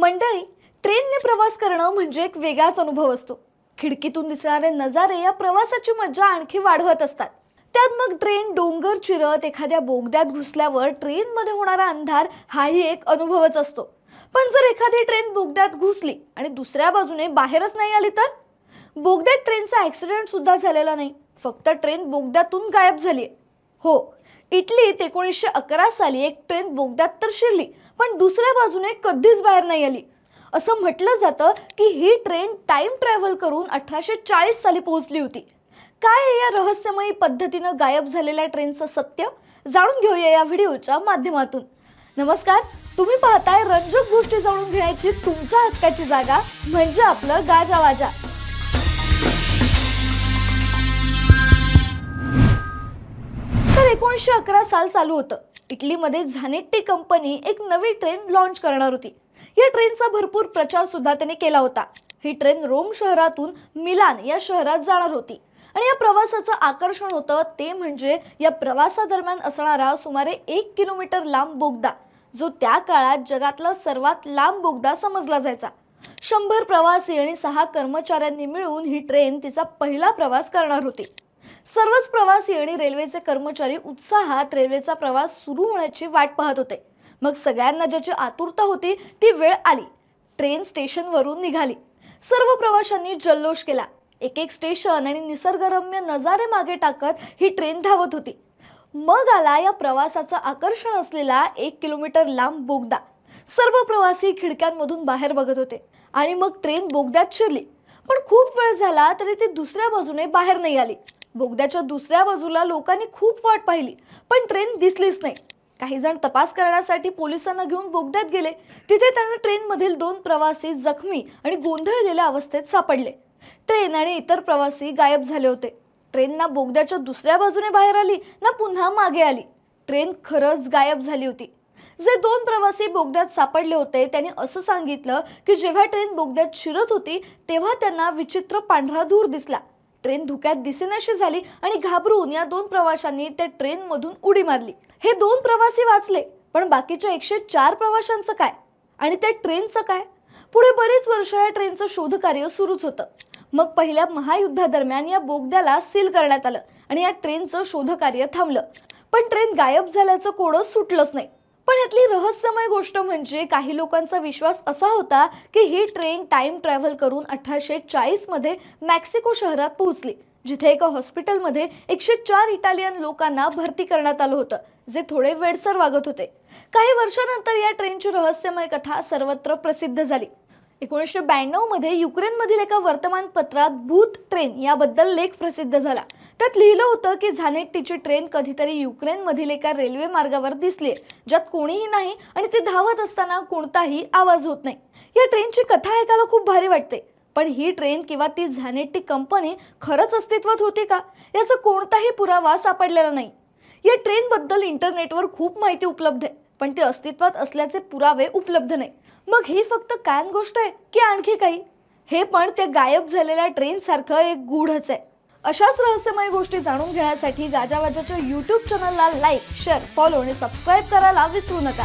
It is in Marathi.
मंडळी ट्रेनने प्रवास करणं म्हणजे एक वेगळाच अनुभव असतो. खिडकीतून दिसणारे नजारे या प्रवासाची मजा आणखी वाढवत असतात. त्यात मग ट्रेन डोंगर चिरत एखाद्या बोगद्यात घुसल्यावर ट्रेनमध्ये होणारा अंधार हाही एक अनुभवच असतो. पण जर एखादी ट्रेन बोगद्यात घुसली आणि दुसऱ्या बाजूने बाहेरच नाही आली तर? बोगद्यात ट्रेनचा ॲक्सिडेंट सुद्धा झालेला नाही. फक्त ट्रेन बोगद्यातून गायब झाली हो इटलीत एकोणीसशे अकरा साली एक ट्रेन बोगद्यात तर शिरली पण दुसऱ्या बाजूने कधीच बाहेर नाही आली. असं म्हटलं जातं की ही ट्रेन टाइम ट्रॅव्हल करून अठराशे चाळीस साली पोहोचली होती. काय आहे या रहस्यमयी पद्धतीनं गायब झालेल्या ट्रेनचं सत्य? जाणून घेऊया या व्हिडिओच्या माध्यमातून. नमस्कार तुम्ही पाहताय रंजक गोष्टी जाणून घेण्याची तुमच्या हक्काची जागा म्हणजे आपलं गाजावाजा एकोणीसशे अकरा साल चालू होतं. इटलीमध्ये झानेट्टी कंपनी एक नवी ट्रेन लॉन्च करणार होती. या ट्रेनचा भरपूर प्रचार सुद्धा त्याने केला होता. ही ट्रेन रोम शहरातून मिलान या शहरात जाणार होती. आणि या प्रवासाचं आकर्षण होतं ते म्हणजे या प्रवासादरम्यान असणारा सुमारे एक किलोमीटर लांब बोगदा जो त्या काळात जगातला सर्वात लांब बोगदा समजला जायचा. शंभर प्रवासी आणि सहा कर्मचाऱ्यांनी मिळून ही ट्रेन तिचा पहिला प्रवास करणार होती. सर्वच प्रवासी आणि रेल्वेचे कर्मचारी उत्साहात रेल्वेचा प्रवास सुरू होण्याची वाट पाहत होते. मग सगळ्यांना ज्याची आतुरता होती ती वेळ आली. ट्रेन स्टेशनवरून निघाली. सर्व प्रवाशांनी जल्लोष केला. एक एक स्टेशन आणि निसर्गरम्य नजारे मागे टाकत ही ट्रेन धावत होती. मग आला या प्रवासाचं आकर्षण असलेला एक किलोमीटर लांब बोगदा. सर्व प्रवासी खिडक्यांमधून बाहेर बघत होते आणि मग ट्रेन बोगद्यात शिरली. पण खूप वेळ झाला तरी ती दुसऱ्या बाजूने बाहेर नाही आली. बोगद्याच्या दुसऱ्या बाजूला लोकांनी खूप वाट पाहिली पण ट्रेन दिसलीच नाही. काही जण तपास करण्यासाठी पोलिसांना घेऊन बोगद्यात गेले. तिथे त्यांना ट्रेनमधील दोन प्रवासी जखमी आणि गोंधळलेल्या अवस्थेत सापडले. ट्रेन आणि इतर प्रवासी गायब झाले होते. ट्रेन ना बोगद्याच्या दुसऱ्या बाजूने बाहेर आली ना पुन्हा मागे आली. ट्रेन खरंच गायब झाली होती. जे दोन प्रवासी बोगद्यात सापडले होते त्यांनी असं सांगितलं की जेव्हा ट्रेन बोगद्यात शिरत होती तेव्हा त्यांना विचित्र पांढरा धूर दिसला. ट्रेन धुक्यात दिसेनाशी झाली आणि घाबरून या दोन प्रवाशांनी त्या ट्रेनमधून उडी मारली. हे दोन प्रवासी वाचले पण बाकीच्या एकशे चार प्रवाशांचं काय? आणि त्या ट्रेनचं काय? पुढे बरीच वर्ष या ट्रेनचं शोधकार्य सुरूच होतं. मग पहिल्या महायुद्धादरम्यान या बोगद्याला सील करण्यात आलं आणि या ट्रेनचं शोधकार्य थांबलं. पण ट्रेन गायब झाल्याचं कोडं सुटलंच नाही. पण यातली रहस्यमय गोष्ट म्हणजे काही लोकांचा विश्वास असा होता की ही ट्रेन टाइम ट्रॅव्हल करून अठराशे चाळीसमध्ये मॅक्सिको शहरात पोहोचली जिथे एका हॉस्पिटलमध्ये एकशे चार इटालियन लोकांना भरती करण्यात आलं होतं जे थोडे वेडसर वागत होते. काही वर्षानंतर या ट्रेनची रहस्यमय कथा सर्वत्र प्रसिद्ध झाली. एकोणीसशे ब्याण्णवमध्ये युक्रेनमधील एका वर्तमानपत्रात भूत ट्रेन याबद्दल लेख प्रसिद्ध झाला. त्यात लिहिलं होतं की झानेट्टीची ट्रेन कधीतरी युक्रेनमधील एका रेल्वे मार्गावर दिसली ज्यात कोणीही नाही आणि ती धावत असताना कोणताही आवाज होत नाही. या ट्रेनची कथा ऐकायला खूप भारी वाटते. पण ही ट्रेन किंवा ती झानेट्टी कंपनी खरंच अस्तित्वात होती का? याचा कोणताही पुरावा सापडलेला नाही. या ट्रेनबद्दल इंटरनेटवर खूप माहिती उपलब्ध आहे पण ती अस्तित्वात असल्याचे पुरावे उपलब्ध नाही. मग ही फक्त कान गोष्ट आहे की आणखी काही? हे पण त्या गायब झालेल्या ट्रेनसारखं एक गूढच आहे. अशाच रहस्यमय गोष्टी जाणून घेण्यासाठी गाजावाजाच्या यूट्यूब चॅनलला लाईक शेअर फॉलो आणि सबस्क्राईब करायला विसरू नका.